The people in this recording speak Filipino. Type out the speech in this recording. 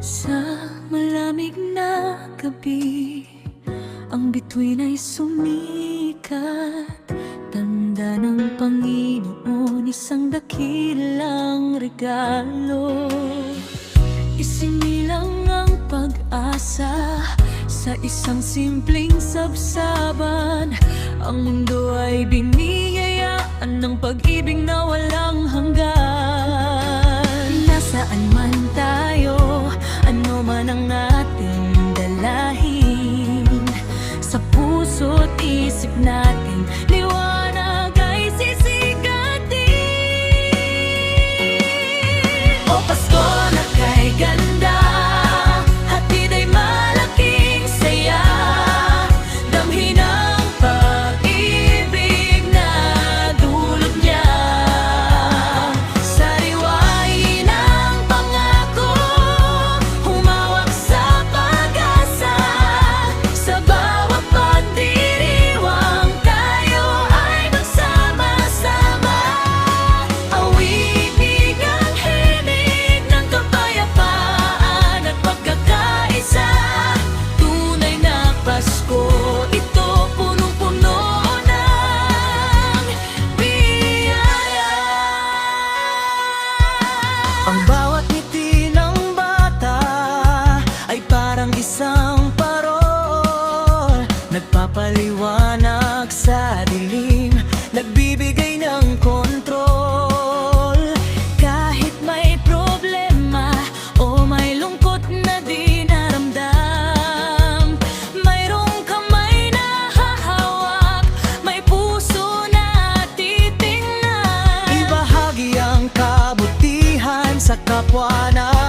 Sa malamig na gabi Ang bituin ay sumikat. Tanda ng Panginoon Isang dakilang regalo. Isinilang ang pag-asa Sa isang simpleng sabsaban. Ang mundo ay biniyayaan Ng pag-ibig na walang hanggan. Nasaan man tayo isip natin liwanag marijuana.